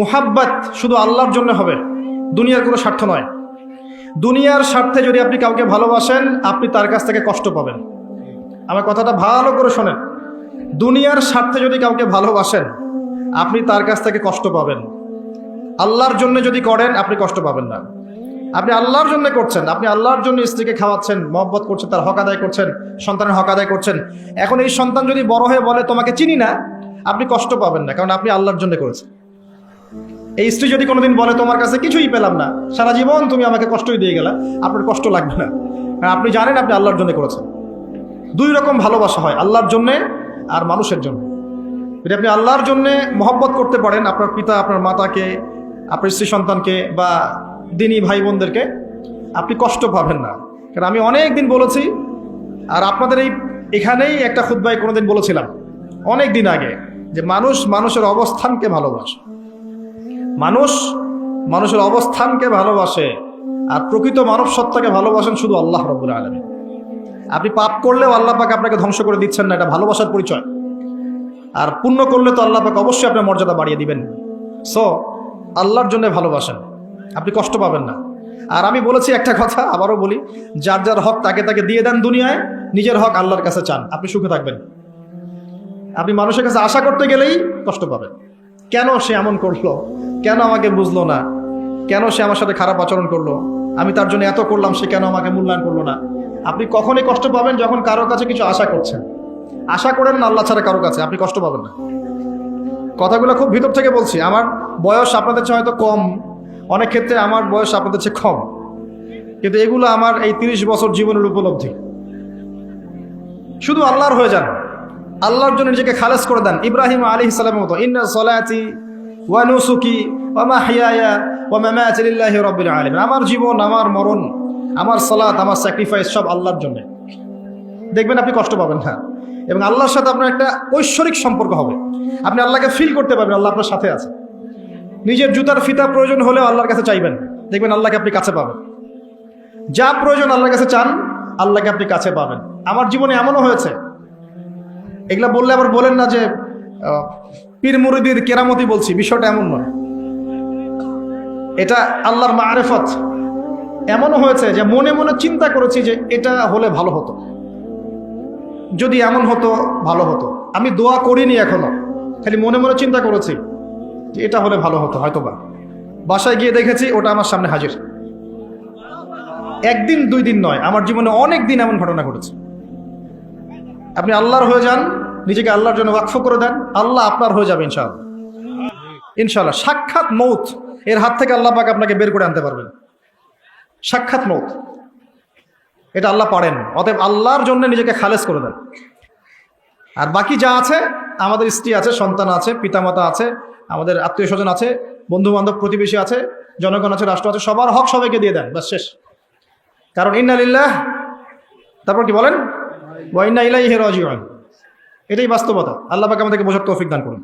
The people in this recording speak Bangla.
মুহাব্বাত শুধু আল্লাহর জন্য হবে। দুনিয়ার কোনো স্বার্থ নয়। দুনিয়ার স্বার্থে যদি আপনি কাউকে ভালোবাসেন, আপনি তার কাছ থেকে কষ্ট পাবেন। আমার কথাটা ভালো করে শোনেন। দুনিয়ার স্বার্থে যদি কাউকে ভালোবাসেন, আপনি তার কাছ থেকে কষ্ট পাবেন। আল্লাহর জন্য যদি করেন, আপনি কষ্ট পাবেন না। আপনি আল্লাহর জন্য করছেন, আপনি আল্লাহর জন্য স্ত্রীকে খাওয়াচ্ছেন, মহব্বত করছেন, তার হক আদায় করছেন, সন্তানের হক আদায় করছেন। এখন এই সন্তান যদি বড় হয়ে বলে, তোমাকে চিনি না, আপনি কষ্ট পাবেন না, কারণ আপনি আল্লাহর জন্য করেছেন। এই স্ত্রী যদি কোনোদিন বলে, তোমার কাছে কিছুই পেলাম না, সারা জীবন তুমি আমাকে কষ্টই দিয়ে গেলা, আপনার কষ্ট লাগবে না। কারণ আপনি জানেন আপনি আল্লাহর জন্য করেছেন। দুই রকম ভালোবাসা হয়, আল্লাহর জন্যে আর মানুষের জন্য। যদি আপনি আল্লাহর জন্যে মহব্বত করতে পারেন, আপনার পিতা, আপনার মাতাকে, আপনার স্ত্রী সন্তানকে বা দিনী ভাই বোনদেরকে আপনি কষ্ট পাবেন না। কারণ আমি অনেক দিন বলেছি, আর আপনাদের এই, এখানেই একটা খুদ্ায় কোনোদিন বলেছিলাম অনেক দিন আগে, যে মানুষ মানুষের অবস্থানকে ভালোবাসে। মানুষ মানুষের অবস্থানকে ভালোবাসে আর প্রকৃত মানব সত্তাকে ভালোবাসেন শুধু আল্লাহ রব্বুল আলমী আপনি পাপ করলেও আল্লাহ পাক আপনাকে ধ্বংস করে দিচ্ছেন না, এটা ভালোবাসার পরিচয়। আর পুণ্য করলে তো আল্লাহ পাক অবশ্যই আপনার মর্যাদা বাড়িয়ে দিবেন। সো আল্লাহর জন্য ভালোবাসেন। আপনি কষ্ট পাবেন না। আর আমি বলেছি একটা কথা, আবারও বলি, যার যার হক তাকে তাকে দিয়ে দেন দুনিয়ায়, নিজের হক আল্লাহর কাছে চান। আপনি সুখে থাকবেন। আপনি মানুষের কাছে আশা করতে গেলেই কষ্ট পাবেন। কেন সে এমন করল? কেন আমাকে বুঝলো না? কেন সে আমার সাথে খারাপ আচরণ করল? আমি তার জন্য এত করলাম, সে কেন আমাকে মূল্যায়ন করল না? আপনি কখনই কষ্ট পাবেন যখন কারও কাছে কিছু আশা করছেন। আশা করেন না আল্লাহ ছাড়া কারও কাছে, আপনি কষ্ট পাবেন না। কথাগুলো খুব ভিতর থেকে বলছি। আমার বয়স আপনাদের চেয়ে হয়তো কম। অনেক ক্ষেত্রে আমার বয়স আপনাদের চেয়ে কম। কিন্তু এগুলো আমার এই তিরিশ বছর জীবনের উপলব্ধি। শুধু আল্লাহর হয়ে যান। আল্লাহর জন্য নিজেকে খালেজ করে দেন। ইব্রাহিম আলী ইসলামের মতো, ইন্না সলাতি ওয়া নুসুকি ওয়া মাহিয়ায়া ওয়া মামাতি লিল্লাহি রাব্বিল আলামিন। আমার জীবন, আমার মরণ, আমার সালাত, আমার স্যাক্রিফাইস সব আল্লাহর জন্য। দেখবেন আপনি কষ্ট পাবেন না এবং আল্লাহর সাথে আপনার একটা ঐশ্বরিক সম্পর্ক হবে। আপনি আল্লাহকে ফিল করতে পারবেন, আল্লাহ আপনার সাথে আছে। নিজের জুতার ফিতা প্রয়োজন হলেও আল্লাহর কাছে চাইবেন। দেখবেন আল্লাহকে আপনি কাছে পাবেন। যা প্রয়োজন আল্লাহর কাছে চান, আল্লাহকে আপনি কাছে পাবেন। আমার জীবনে এমনও হয়েছে। এগুলা বললে আবার বলেন না যে পীর মুরিদির কেরামতি বলছি, বিষয়টা এমন নয়। এটা আল্লাহর মারেফত। এমনও হয়েছে যে মনে মনে চিন্তা করেছি যে এটা হলে ভালো হতো। যদি এমন হতো, ভালো হতো। আমি দোয়া করিনি এখনও। খালি মনে মনে চিন্তা করেছি যে এটা হলে ভালো হতো হয়তো বা বাসায় গিয়ে দেখেছি, ওটা আমার সামনে হাজির। একদিন, দুই দিন নয়, আমার জীবনে অনেক দিন এমন ঘটনা ঘটেছে। আপনি আল্লাহর হয়ে যান নিজেকে আল্লাহর জন্য ওয়াকফ করে দেন, আল্লাহ আপনার হয়ে যাবে ইনশাআল্লাহ। ইনশাআল্লাহ। সাক্ষাৎ মৌত, এর হাত থেকে আল্লাহ পাক আপনাকে বের করে আনতে পারবেন। সাক্ষাৎ মৌত। এটা আল্লাহ পারেন। অতএব আল্লাহর জন্য নিজেকে খালেজ করে দেন। আর বাকি যা আছে, আমাদের স্ত্রী আছে, সন্তান আছে, পিতামাতা আছে, আমাদের আত্মীয় স্বজন আছে বন্ধু বান্ধব প্রতিবেশী আছে, জনগণ আছে, রাষ্ট্র আছে, সবার হক সবাইকে দিয়ে দেন বাস শেষ। কারণ ইন্নালিল্লাহ তারপর কি বলেন? ওয়াইনা ইলাইহি রাজিউন। এটাই বাস্তবতা। আল্লাহ পাক আমাদেরকে বোঝার তৌফিক দান করুন।